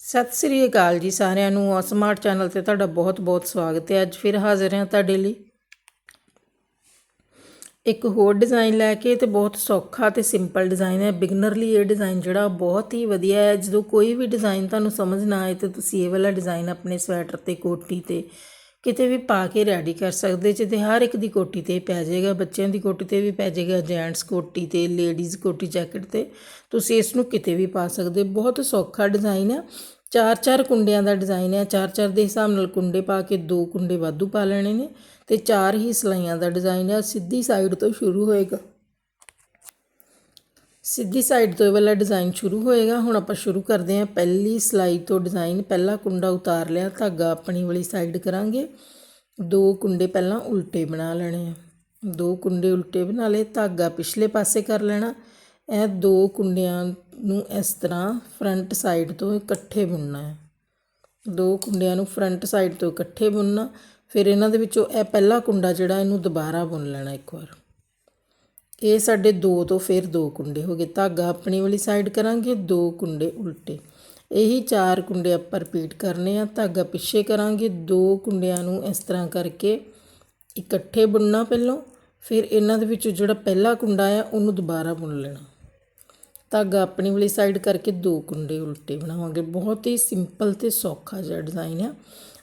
ਸਤਿ ਸ੍ਰੀ ਅਕਾਲ ਜੀ ਸਾਰਿਆਂ ਨੂੰ। ਸਮਾਰਟ ਚੈਨਲ ਤੇ ਤੁਹਾਡਾ ਬਹੁਤ-ਬਹੁਤ ਸਵਾਗਤ ਹੈ। ਅੱਜ ਫਿਰ ਹਾਜ਼ਰ ਹਾਂ ਤੁਹਾਡੇ ਲਈ। ਇੱਕ ਹੋਰ ਡਿਜ਼ਾਈਨ ਲੈ ਕੇ ਤੇ ਬਹੁਤ ਸੌਖਾ ਤੇ ਸਿੰਪਲ ਡਿਜ਼ਾਈਨ ਹੈ। ਬਿਗਨਰ ਲਈ ਇਹ ਡਿਜ਼ਾਈਨ ਜਿਹੜਾ ਬਹੁਤ ਹੀ ਵਧੀਆ ਹੈ। ਜਦੋਂ ਕੋਈ ਵੀ ਡਿਜ਼ਾਈਨ ਤੁਹਾਨੂੰ ਸਮਝ ਨਾ ਆਏ ਤੇ ਤੁਸੀਂ ਇਹ ਵਾਲਾ ਡਿਜ਼ਾਈਨ ਆਪਣੇ ਸਵੈਟਰ ਤੇ, ਕੋਟੀ ਤੇ ਕਿਤੇ ਵੀ ਪਾ ਕੇ ਰੈਡੀ ਕਰ ਸਕਦੇ ਜੇ ਤੇ ਹਰ ਇੱਕ ਦੀ ਕੋਟੀ ਤੇ ਪੈ ਜਾਏਗਾ, ਬੱਚਿਆਂ ਦੀ ਕੋਟੀ ਤੇ ਵੀ ਪੈ ਜਾਏਗਾ ਜੈਂਟਸ ਕੋਟੀ ਤੇ ਲੇਡੀਜ਼ ਕੋਟੀ ਜੈਕਟ ਤੇ। ਤੁਸੀਂ ਇਸ ਨੂੰ ਕਿਤੇ ਵੀ ਪਾ ਸਕਦੇ ਹੋ। ਬਹੁਤ ਸੌਖਾ ਡਿਜ਼ਾਈਨ ਹੈ ਚਾਰ ਚਾਰ ਕੁੰਡਿਆਂ ਦਾ ਡਿਜ਼ਾਈਨ ਹੈ ਚਾਰ ਚਾਰ ਦੇ ਹਿਸਾਬ ਨਾਲ ਕੁੰਡੇ ਪਾ ਕੇ ਦੋ ਕੁੰਡੇ ਵਾਧੂ ਪਾ ਲੈਣੇ ਨੇ ਤੇ ਚਾਰ ਹੀ ਸਲਾਈਆਂ ਦਾ ਡਿਜ਼ਾਈਨ ਹੈ ਸਿੱਧੀ ਸਾਈਡ ਤੋਂ ਸ਼ੁਰੂ ਹੋਏਗਾ। ਸਿੱਧੀ ਸਾਈਡ ਤੋਂ ਇਹ ਵਾਲਾ ਡਿਜ਼ਾਈਨ ਸ਼ੁਰੂ ਹੋਏਗਾ। ਹੁਣ ਆਪਾਂ ਸ਼ੁਰੂ ਕਰਦੇ ਹਾਂ ਪਹਿਲੀ ਸਲਾਈ ਤੋਂ ਡਿਜ਼ਾਈਨ ਪਹਿਲਾ ਕੁੰਡਾ ਉਤਾਰ ਲਿਆ, ਧਾਗਾ ਆਪਣੀ ਵਾਲੀ ਸਾਈਡ ਕਰਾਂਗੇ। ਦੋ ਕੁੰਡੇ ਪਹਿਲਾਂ ਉਲਟੇ ਬਣਾ ਲੈਣੇ ਆ। ਦੋ ਕੁੰਡੇ ਉਲਟੇ ਬਣਾ ਲਏ, ਧਾਗਾ ਪਿਛਲੇ ਪਾਸੇ ਕਰ ਲੈਣਾ। ਇਹ ਦੋ ਕੁੰਡਿਆਂ ਨੂੰ ਇਸ ਤਰ੍ਹਾਂ ਫਰੰਟ ਸਾਈਡ ਤੋਂ ਇਕੱਠੇ ਬੁਣਨਾ ਹੈ। ਦੋ ਕੁੰਡਿਆਂ ਨੂੰ ਫਰੰਟ ਸਾਈਡ ਤੋਂ ਇਕੱਠੇ ਬੁਣਨਾ। ਫਿਰ ਇਹਨਾਂ ਦੇ ਵਿੱਚੋਂ ਇਹ ਪਹਿਲਾ ਕੁੰਡਾ ਜਿਹੜਾ, ਇਹਨੂੰ ਦੁਬਾਰਾ ਬੁਣ ਲੈਣਾ ਇੱਕ ਵਾਰ। ਇਹ ਸਾਡੇ ਦੋ ਤੋਂ ਫਿਰ ਦੋ ਕੁੰਡੇ ਹੋ ਗਏ। ਧਾਗਾ ਆਪਣੀ ਵਾਲੀ ਸਾਈਡ ਕਰਾਂਗੇ, ਦੋ ਕੁੰਡੇ ਉਲਟੇ। ਇਹੀ ਚਾਰ ਕੁੰਡੇ ਆਪਾਂ ਰਿਪੀਟ ਕਰਨੇ ਆ। ਧਾਗਾ ਪਿੱਛੇ ਕਰਾਂਗੇ, ਦੋ ਕੁੰਡਿਆਂ ਨੂੰ ਇਸ ਤਰ੍ਹਾਂ ਕਰਕੇ ਇਕੱਠੇ ਬੁਣਨਾ ਪਹਿਲਾਂ। ਫਿਰ ਇਹਨਾਂ ਦੇ ਵਿੱਚੋਂ ਜਿਹੜਾ ਪਹਿਲਾ ਕੁੰਡਾ ਆ, ਉਹਨੂੰ ਦੁਬਾਰਾ ਬੁਣ ਲੈਣਾ। ਧਾਗਾ ਆਪਣੀ ਵਾਲੀ ਸਾਈਡ ਕਰਕੇ ਦੋ ਕੁੰਡੇ ਉਲਟੇ ਬਣਾਵਾਂਗੇ। ਬਹੁਤ ਹੀ ਸਿੰਪਲ ਤੇ ਸੌਖਾ ਜਿਹਾ ਡਿਜ਼ਾਈਨ ਆ।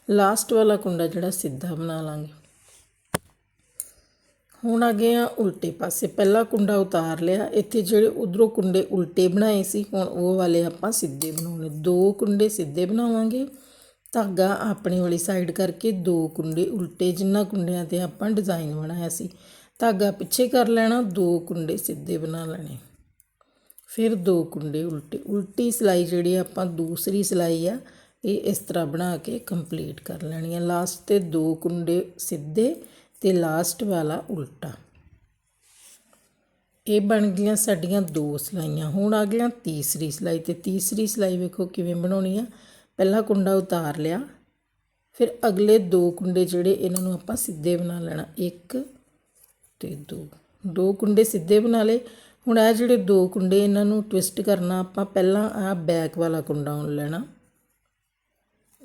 ਲਾਸਟ ਵਾਲਾ ਕੁੰਡਾ ਜਿਹੜਾ ਸਿੱਧਾ ਬਣਾ ਲਾਂਗੇ। ਹੁਣ ਆ ਗਏ ਆ ਉਲਟੇ ਪਾਸੇ। ਪਹਿਲਾ ਕੁੰਡਾ ਉਤਾਰ ਲਿਆ। ਇੱਥੇ ਜਿਹੜੇ ਉਧਰੋਂ ਕੁੰਡੇ ਉਲਟੇ ਬਣਾਏ ਸੀ, ਹੁਣ ਉਹ ਵਾਲੇ ਆਪਾਂ ਸਿੱਧੇ ਬਣਾਉਣੇ। ਦੋ ਕੁੰਡੇ ਸਿੱਧੇ ਬਣਾਵਾਂਗੇ। ਧਾਗਾ ਆਪਣੀ ਵਾਲੀ ਸਾਈਡ ਕਰਕੇ ਦੋ ਕੁੰਡੇ ਉਲਟੇ, ਜਿੰਨਾ ਕੁੰਡਿਆਂ ਤੇ ਆਪਾਂ ਡਿਜ਼ਾਈਨ ਬਣਾਇਆ ਸੀ। ਧਾਗਾ ਪਿੱਛੇ ਕਰ ਲੈਣਾ, ਦੋ ਕੁੰਡੇ ਸਿੱਧੇ ਬਣਾ ਲੈਣੇ। ਫਿਰ ਦੋ ਕੁੰਡੇ ਉਲਟੇ। ਉਲਟੀ ਸਿਲਾਈ ਜਿਹੜੀ ਆਪਾਂ ਦੂਸਰੀ ਸਿਲਾਈ ਆ, ਇਹ ਇਸ ਤਰ੍ਹਾਂ ਬਣਾ ਕੇ ਕੰਪਲੀਟ ਕਰ ਲੈਣੀ ਆ। ਲਾਸਟ ਤੇ ਦੋ ਕੁੰਡੇ ਸਿੱਧੇ ਅਤੇ ਲਾਸਟ ਵਾਲਾ ਉਲਟਾ। ਇਹ ਬਣ ਗਈਆਂ ਸਾਡੀਆਂ ਦੋ ਸਿਲਾਈਆਂ। ਹੁਣ ਆ ਗਈਆਂ ਤੀਸਰੀ ਸਿਲਾਈ ਤੇ ਤੀਸਰੀ ਸਿਲਾਈ ਵੇਖੋ ਕਿਵੇਂ ਬਣਾਉਣੀ ਆ। ਪਹਿਲਾ ਕੁੰਡਾ ਉਤਾਰ ਲਿਆ, ਫਿਰ ਅਗਲੇ ਦੋ ਕੁੰਡੇ ਜਿਹੜੇ ਇਹਨਾਂ ਨੂੰ ਆਪਾਂ ਸਿੱਧੇ ਬਣਾ ਲੈਣਾ, ਇੱਕ ਤੇ ਦੋ। ਦੋ ਕੁੰਡੇ ਸਿੱਧੇ ਬਣਾ ਲਏ। ਹੁਣ ਇਹ ਜਿਹੜੇ ਦੋ ਕੁੰਡੇ ਇਹਨਾਂ ਨੂੰ ਟਵਿਸਟ ਕਰਨਾ, ਆਪਾਂ ਪਹਿਲਾਂ ਆ ਬੈਕ ਵਾਲਾ ਕੁੰਡਾ ਉਣ ਲੈਣਾ।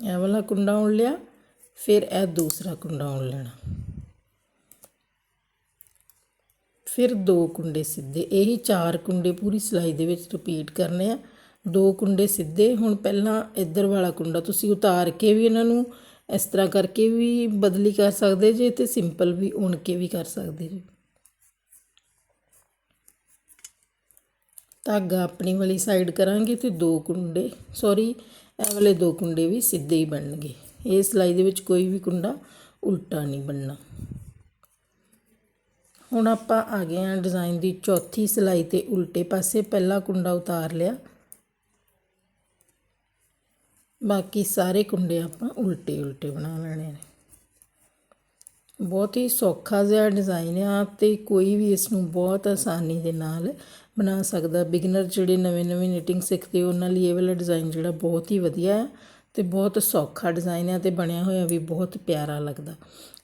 ਇਹ ਵਾਲਾ ਕੁੰਡਾ ਉਣ ਲਿਆ, ਫਿਰ ਇਹ ਦੂਸਰਾ ਕੁੰਡਾ ਉਣ ਲੈਣਾ। ਫਿਰ ਦੋ ਕੁੰਡੇ ਸਿੱਧੇ, ਇਹੀ ਚਾਰ ਕੁੰਡੇ ਪੂਰੀ ਸਿਲਾਈ ਦੇ ਵਿੱਚ ਰਿਪੀਟ ਕਰਨੇ ਆ। ਦੋ ਕੁੰਡੇ ਸਿੱਧੇ, ਹੁਣ ਪਹਿਲਾਂ ਇੱਧਰ ਵਾਲਾ ਕੁੰਡਾ ਤੁਸੀਂ ਉਤਾਰ ਕੇ ਵੀ ਇਹਨਾਂ ਨੂੰ ਇਸ ਤਰ੍ਹਾਂ ਕਰਕੇ ਵੀ ਬਦਲੀ ਕਰ ਸਕਦੇ ਜੇ ਤੇ ਸਿੰਪਲ ਵੀ ਉਣ ਕੇ ਵੀ ਕਰ ਸਕਦੇ ਜੇ। ਧਾਗਾ ਆਪਣੀ ਵਾਲੀ ਸਾਈਡ ਕਰਾਂਗੇ ਤੇ ਦੋ ਕੁੰਡੇ ਸੌਰੀ ਇਹ ਵਾਲੇ ਦੋ ਕੁੰਡੇ ਵੀ ਸਿੱਧੇ ਹੀ ਬਣਨਗੇ। ਇਹ ਸਿਲਾਈ ਦੇ ਵਿੱਚ ਕੋਈ ਵੀ ਕੁੰਡਾ ਉਲਟਾ ਨਹੀਂ ਬਣਨਾ। ਹੁਣ ਆਪਾਂ ਆ ਗਏ ਹਾਂ ਡਿਜ਼ਾਈਨ ਦੀ ਚੌਥੀ ਸਿਲਾਈ ਤੇ ਉਲਟੇ ਪਾਸੇ, ਪਹਿਲਾ ਕੁੰਡਾ ਉਤਾਰ ਲਿਆ। ਬਾਕੀ ਸਾਰੇ ਕੁੰਡੇ ਆਪਾਂ ਉਲਟੇ ਉਲਟੇ ਬਣਾ ਲੈਣੇ ਨੇ। ਬਹੁਤ ਹੀ ਸੌਖਾ ਜਿਹਾ ਡਿਜ਼ਾਈਨ ਆ ਤੇ ਕੋਈ ਵੀ ਇਸ ਨੂੰ ਬਹੁਤ ਆਸਾਨੀ ਦੇ ਨਾਲ ਬਣਾ ਸਕਦਾ। ਬਿਗਨਰ ਜਿਹੜੇ ਨਵੇਂ ਨਵੇਂ ਨੀਟਿੰਗ ਸਿੱਖਦੇ, ਉਹਨਾਂ ਲਈ ਇਹ ਵਾਲਾ ਡਿਜ਼ਾਈਨ ਜਿਹੜਾ ਬਹੁਤ ਹੀ ਵਧੀਆ ਹੈ ਅਤੇ ਬਹੁਤ ਸੌਖਾ ਡਿਜ਼ਾਈਨ ਹੈ ਅਤੇ ਬਣਿਆ ਹੋਇਆ ਵੀ ਬਹੁਤ ਪਿਆਰਾ ਲੱਗਦਾ।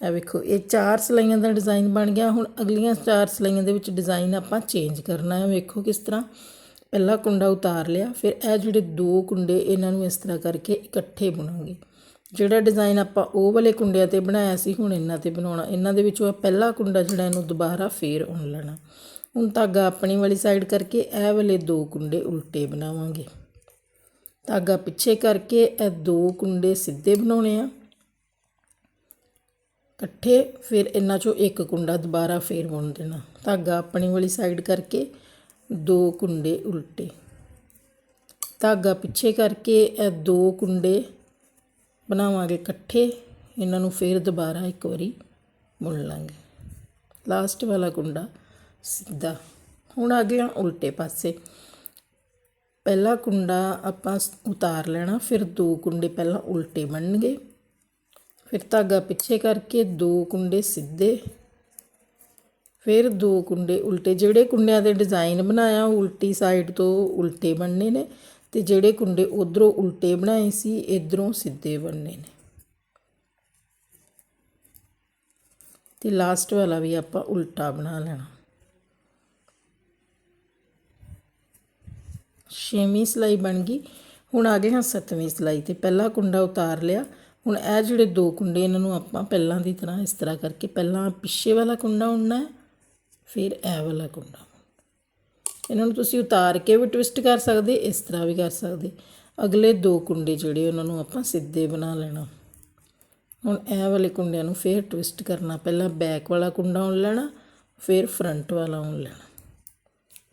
ਇਹ ਵੇਖੋ, ਇਹ ਚਾਰ ਸਲਾਈਆਂ ਦਾ ਡਿਜ਼ਾਈਨ ਬਣ ਗਿਆ, ਹੁਣ ਅਗਲੀਆਂ ਚਾਰ ਸਲਾਈਆਂ ਦੇ ਵਿੱਚ ਡਿਜ਼ਾਈਨ ਆਪਾਂ ਚੇਂਜ ਕਰਨਾ ਹੈ। ਵੇਖੋ ਕਿਸ ਤਰ੍ਹਾਂ ਪਹਿਲਾ ਕੁੰਡਾ ਉਤਾਰ ਲਿਆ, ਫਿਰ ਇਹ ਜਿਹੜੇ ਦੋ ਕੁੰਡੇ ਇਹਨਾਂ ਨੂੰ ਇਸ ਤਰ੍ਹਾਂ ਕਰਕੇ ਇਕੱਠੇ ਬੁਣਾਂਗੇ। ਜਿਹੜਾ ਡਿਜ਼ਾਈਨ ਆਪਾਂ ਉਹ ਵਾਲੇ ਕੁੰਡਿਆਂ ਤੇ ਬਣਾਇਆ ਸੀ, ਹੁਣ ਇਹਨਾਂ ਤੇ ਬਣਾਉਣਾ। ਇਹਨਾਂ ਦੇ ਵਿੱਚੋਂ ਪਹਿਲਾ ਕੁੰਡਾ ਜਿਹੜਾ ਇਹਨੂੰ ਦੁਬਾਰਾ ਫੇਰ ਉਣ ਲੈਣਾ। ਹੁਣ ਧਾਗਾ ਆਪਣੀ ਵਾਲੀ ਸਾਈਡ ਕਰਕੇ ਇਹ ਵਾਲੇ ਦੋ ਕੁੰਡੇ ਉਲਟੇ ਬਣਾਵਾਂਗੇ। ਧਾਗਾ ਪਿੱਛੇ ਕਰਕੇ ਇਹ ਦੋ ਕੁੰਡੇ ਸਿੱਧੇ ਬਣਾਉਣੇ ਆ। ਇਕੱਠੇ ਫਿਰ ਇਹਨਾਂ ਚੋਂ ਇੱਕ ਕੁੰਡਾ ਦੁਬਾਰਾ ਫੇਰ ਬੁਣ ਦੇਣਾ। ਧਾਗਾ ਆਪਣੀ ਵਾਲੀ ਸਾਈਡ ਕਰਕੇ ਦੋ ਕੁੰਡੇ ਉਲਟੇ। ਧਾਗਾ ਪਿੱਛੇ ਕਰਕੇ ਇਹ ਦੋ ਕੁੰਡੇ ਬਣਾਵਾਂਗੇ ਇਕੱਠੇ। ਇਹਨਾਂ ਨੂੰ ਫੇਰ ਦੁਬਾਰਾ ਇੱਕ ਵਾਰੀ ਬੁਣ ਲਾਂਗੇ। ਲਾਸਟ ਵਾਲਾ ਕੁੰਡਾ ਸਿੱਧਾ। ਹੁਣ ਆ ਗਿਆ ਉਲਟੇ ਪਾਸੇ। ਪਹਿਲਾ ਕੁੰਡਾ ਆਪਾਂ ਉਤਾਰ ਲੈਣਾ, ਫਿਰ ਦੋ ਕੁੰਡੇ ਪਹਿਲਾਂ ਉਲਟੇ ਬਣਨਗੇ। ਫਿਰ ਧਾਗਾ ਪਿੱਛੇ ਕਰਕੇ ਦੋ ਕੁੰਡੇ ਸਿੱਧੇ। ਫਿਰ ਦੋ ਕੁੰਡੇ ਉਲਟੇ, ਜਿਹੜੇ ਕੁੰਡਿਆਂ ਦੇ ਡਿਜ਼ਾਈਨ ਬਣਾਇਆ ਉਲਟੀ ਸਾਈਡ ਤੋਂ ਉਲਟੇ ਬਣਨੇ ਨੇ ਤੇ ਜਿਹੜੇ ਕੁੰਡੇ ਉਧਰੋਂ ਉਲਟੇ ਬਣਾਏ ਸੀ, ਇਧਰੋਂ ਸਿੱਧੇ ਬਣਨੇ ਨੇ। ਤੇ ਲਾਸਟ ਵਾਲਾ ਵੀ ਆਪਾਂ ਉਲਟਾ ਬਣਾ ਲੈਣਾ। ਛੇਵੀਂ ਸਿਲਾਈ ਬਣ ਗਈ। ਹੁਣ ਆ ਗਏ ਹਾਂ ਸੱਤਵੀਂ ਸਿਲਾਈ ਤੇ ਪਹਿਲਾ ਕੁੰਡਾ ਉਤਾਰ ਲਿਆ। ਹੁਣ ਇਹ ਜਿਹੜੇ ਦੋ ਕੁੰਡੇ ਇਹਨਾਂ ਨੂੰ ਆਪਾਂ ਪਹਿਲਾਂ ਦੀ ਤਰ੍ਹਾਂ ਇਸ ਤਰ੍ਹਾਂ ਕਰਕੇ ਪਹਿਲਾਂ ਪਿੱਛੇ ਵਾਲਾ ਕੁੰਡਾ ਉਣਨਾ ਹੈ, ਫਿਰ ਇਹ ਵਾਲਾ ਕੁੰਡਾ। ਇਹਨਾਂ ਨੂੰ ਤੁਸੀਂ ਉਤਾਰ ਕੇ ਵੀ ਟਵਿਸਟ ਕਰ ਸਕਦੇ, ਇਸ ਤਰ੍ਹਾਂ ਵੀ ਕਰ ਸਕਦੇ। ਅਗਲੇ ਦੋ ਕੁੰਡੇ ਜਿਹੜੇ ਉਹਨਾਂ ਨੂੰ ਆਪਾਂ ਸਿੱਧੇ ਬਣਾ ਲੈਣਾ। ਹੁਣ ਇਹ ਵਾਲੇ ਕੁੰਡਿਆਂ ਨੂੰ ਫੇਰ ਟਵਿਸਟ ਕਰਨਾ। ਪਹਿਲਾਂ ਬੈਕ ਵਾਲਾ ਕੁੰਡਾ ਉਣ ਲੈਣਾ, ਫਿਰ ਫਰੰਟ ਵਾਲਾ ਉਣ ਲੈਣਾ।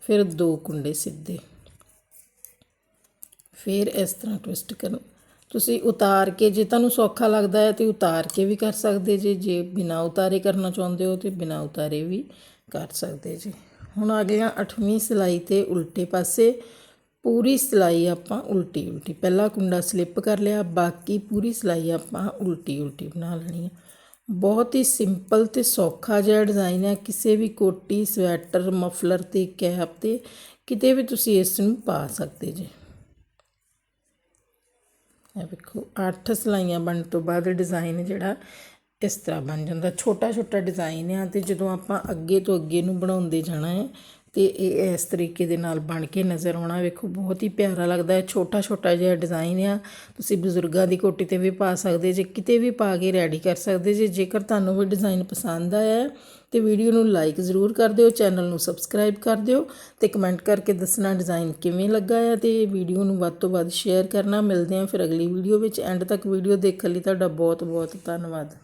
ਫਿਰ ਦੋ ਕੁੰਡੇ ਸਿੱਧੇ। ਫਿਰ ਇਸ ਤਰ੍ਹਾਂ ਟਵਿਸਟ ਕਰਨ ਤੁਸੀਂ ਉਤਾਰ ਕੇ, ਜੇ ਤੁਹਾਨੂੰ ਸੌਖਾ ਲੱਗਦਾ ਹੈ ਤੇ ਉਤਾਰ ਕੇ ਵੀ ਕਰ ਸਕਦੇ ਜੇ। ਜੇ ਬਿਨਾ ਉਤਾਰੇ ਕਰਨਾ ਚਾਹੁੰਦੇ ਹੋ ਤੇ ਬਿਨਾ ਉਤਾਰੇ ਵੀ ਕਰ ਸਕਦੇ ਜੀ। ਹੁਣ ਆ ਗਏ 8ਵੀਂ ਸਿਲਾਈ ਤੇ ਉਲਟੇ ਪਾਸੇ। ਪੂਰੀ ਸਿਲਾਈ ਆਪਾਂ ਉਲਟੀ ਉਲਟੀ ਪਹਿਲਾ ਕੁੰਡਾ ਸਲਿੱਪ ਕਰ ਲਿਆ, ਬਾਕੀ ਪੂਰੀ ਸਿਲਾਈ ਆਪਾਂ ਉਲਟੀ ਉਲਟੀ ਬਣਾ ਲੈਣੀ ਹੈ ਬਹੁਤ ਹੀ ਸਿੰਪਲ ਤੇ ਸੌਖਾ ਜਿਹਾ ਡਿਜ਼ਾਈਨ ਹੈ ਕਿਸੇ ਵੀ ਕੋਟੀ, ਸਵੈਟਰ, ਮਫਲਰ ਤੇ ਕੈਪ ਤੇ ਕਿਤੇ ਵੀ ਤੁਸੀਂ ਇਸ ਨੂੰ ਪਾ ਸਕਦੇ ਜੀ। ਇਹ ਵੇਖੋ 8 ਸਲਾਈਆਂ ਬਣਨ ਤੋਂ ਬਾਅਦ ਡਿਜ਼ਾਈਨ ਜਿਹੜਾ ਇਸ ਤਰ੍ਹਾਂ ਬਣ ਜਾਂਦਾ। ਛੋਟਾ ਛੋਟਾ ਡਿਜ਼ਾਈਨ ਆ ਤੇ ਜਦੋਂ ਆਪਾਂ ਅੱਗੇ ਤੋਂ ਅੱਗੇ ਨੂੰ ਬਣਾਉਂਦੇ ਜਾਣਾ ਹੈ ਤੇ ਇਹ ਇਸ ਤਰੀਕੇ ਦੇ ਨਾਲ ਬਣ ਕੇ ਨਜ਼ਰ ਆਉਣਾ, ਵੇਖੋ, ਬਹੁਤ ਹੀ ਪਿਆਰਾ ਲੱਗਦਾ ਹੈ। ਛੋਟਾ ਛੋਟਾ ਜਿਹਾ ਡਿਜ਼ਾਈਨ ਆ, ਤੁਸੀਂ ਬਜ਼ੁਰਗਾਂ ਦੀ ਕੋਟੀ ਤੇ ਵੀ ਪਾ ਸਕਦੇ, ਜੇ ਕਿਤੇ ਵੀ ਪਾ ਕੇ ਰੈਡੀ ਕਰ ਸਕਦੇ ਜੇ, ਜੇਕਰ ਤੁਹਾਨੂੰ ਵੀ ਡਿਜ਼ਾਈਨ ਪਸੰਦ ਆਇਆ ਤੇ ਵੀਡੀਓ ਨੂੰ ਲਾਈਕ ਜ਼ਰੂਰ ਕਰ ਦਿਓ, ਚੈਨਲ ਨੂੰ ਸਬਸਕ੍ਰਾਈਬ ਕਰ ਦਿਓ ਤੇ ਕਮੈਂਟ ਕਰਕੇ ਦੱਸਣਾ ਡਿਜ਼ਾਈਨ ਕਿਵੇਂ ਲੱਗਾ ਹੈ ਤੇ ਵੀਡੀਓ ਨੂੰ ਵੱਧ ਤੋਂ ਵੱਧ ਸ਼ੇਅਰ ਕਰਨਾ। ਮਿਲਦੇ ਹਾਂ ਫਿਰ ਅਗਲੀ ਵੀਡੀਓ ਵਿੱਚ। ਐਂਡ ਤੱਕ ਵੀਡੀਓ ਦੇਖਣ ਲਈ ਤੁਹਾਡਾ ਬਹੁਤ ਬਹੁਤ ਧੰਨਵਾਦ।